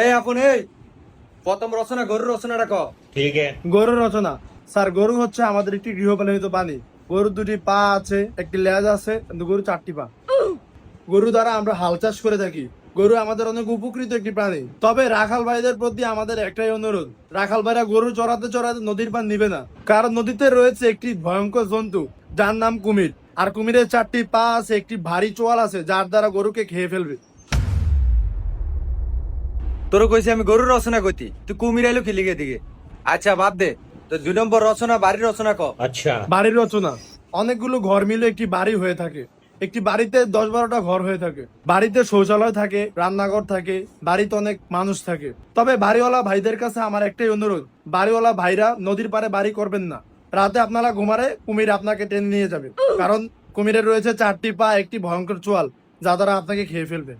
এই প্রথম রচনা গরুর রচনাটা গরুর রচনা। স্যার গরু হচ্ছে আমাদের একটি গৃহপালিত প্রাণী। গরুর দুটি পা আছে একটি লেজ আছে চারটি পা। দ্বারা আমরা হাল চাষ করে থাকি। গরু আমাদের অনেক উপকৃত একটি প্রাণী। তবে রাখাল ভাইদের প্রতি আমাদের একটাই অনুরোধ রাখাল ভাইরা গরু চড়াতে চড়াতে নদীর পান নিবে না। কারণ নদীতে রয়েছে একটি ভয়ঙ্কর জন্তু যার নাম কুমির। আর কুমিরের চারটি পা আছে একটি ভারী চোয়াল আছে যার দ্বারা গরুকে খেয়ে ফেলবে। তোর কইছি আমি গরু রচনা কইতি তুই কুমির আইলো কি লিখে দিকে আচ্ছা বাদ দে তো দুই নম্বর রচনা বাড়ির রচনা ক। আচ্ছা। বাড়ির রচনা। অনেকগুলো ঘর মিলে একটি বাড়ি হয়ে থাকে। একটি বাড়িতে দশ বারোটা ঘর হয়ে থাকে। বাড়িতে শৌচালয় থাকে রান্নাঘর থাকে বাড়িতে অনেক মানুষ থাকে। তবে বাড়িওয়ালা ভাইদের কাছে আমার একটাই অনুরোধ বাড়িওয়ালা ভাইরা নদীর পারে বাড়ি করবেন না। রাতে আপনারা ঘুমারে কুমির আপনাকে টেনে নিয়ে যাবে। কারণ কুমিরের রয়েছে চারটি পা একটি ভয়ঙ্কর চোয়াল যা দ্বারা আপনাকে খেয়ে ফেলবে।